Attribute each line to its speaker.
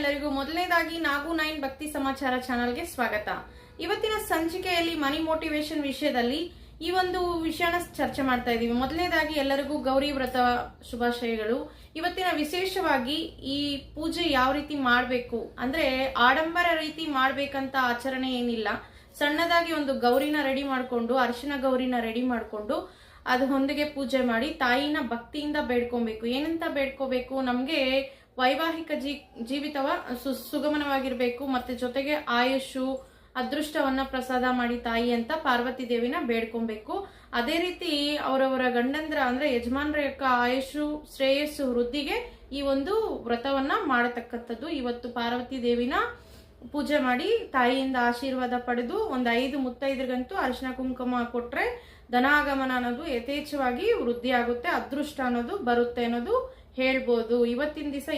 Speaker 1: ಎಲ್ಲರಿಗೂ ಮೊದಲನೇದಾಗಿ ನಾಗು ನೈನ್ ಭಕ್ತಿ ಸಮಾಚಾರ ಚಾನಲ್ಗೆ ಸ್ವಾಗತ. ಇವತ್ತಿನ ಸಂಚಿಕೆಯಲ್ಲಿ ಮನಿ ಮೋಟಿವೇಶನ್ ವಿಷಯದಲ್ಲಿ ಈ ಒಂದು ವಿಷಯನ ಚರ್ಚೆ ಮಾಡ್ತಾ ಇದೀವಿ ಮೊದಲನೇದಾಗಿ ಎಲ್ಲರಿಗೂ ಗೌರಿ ವ್ರತ ಶುಭಾಶಯಗಳು. ಇವತ್ತಿನ ವಿಶೇಷವಾಗಿ ಈ ಪೂಜೆ ಯಾವ ರೀತಿ ಮಾಡಬೇಕು, ಅಂದ್ರೆ ಆಡಂಬರ ರೀತಿ ಮಾಡ್ಬೇಕಂತ ಆಚರಣೆ ಏನಿಲ್ಲ. ಸಣ್ಣದಾಗಿ ಒಂದು ಗೌರಿನ ರೆಡಿ ಮಾಡ್ಕೊಂಡು, ಅರಿಶಿನ ಗೌರಿನ ರೆಡಿ ಮಾಡ್ಕೊಂಡು ಅದು ಹೊಂದಿಗೆ ಪೂಜೆ ಮಾಡಿ ತಾಯಿನ ಭಕ್ತಿಯಿಂದ ಬೇಡ್ಕೊಬೇಕು. ಏನಂತ ಬೇಡ್ಕೋಬೇಕು? ನಮ್ಗೆ ವೈವಾಹಿಕ ಜೀ ಜೀವಿತವ ಸು ಸುಗಮನವಾಗಿರ್ಬೇಕು ಮತ್ತೆ ಜೊತೆಗೆ ಆಯುಷು ಅದೃಷ್ಟವನ್ನ ಪ್ರಸಾದ ಮಾಡಿ ತಾಯಿ ಅಂತ ಪಾರ್ವತಿ ದೇವಿನ ಬೇಡ್ಕೊಬೇಕು ಅದೇ ರೀತಿ ಅವರವರ ಗಂಡಂದ್ರ ಅಂದ್ರೆ ಯಜಮಾನ್ರ యొక్క ಆಯುಷು ಶ್ರೇಯಸ್ಸು ವೃದ್ಧಿಗೆ ಈ ಒಂದು ವ್ರತವನ್ನ ಮಾಡತಕ್ಕಂಥದ್ದು ಇವತ್ತು ಪಾರ್ವತಿ ದೇವಿನ ಪೂಜೆ ಮಾಡಿ ತಾಯಿಯಿಂದ ಆಶೀರ್ವಾದ ಪಡೆದು ಒಂದು ಐದು ಮುತ್ತೈದರಿಗಂತೂ ಅರಿಶಿನ ಕುಂಕುಮ ಕೊಟ್ರೆ ಧನಾಗಮನ ಅನ್ನೋದು ಯಥೇಚ್ಛವಾಗಿ ವೃದ್ಧಿ ಆಗುತ್ತೆ ಅದೃಷ್ಟ ಅನ್ನೋದು ಬರುತ್ತೆ ಅನ್ನೋದು ಹೇಳ್ಬೋದು ಇವತ್ತಿನ ದಿವಸ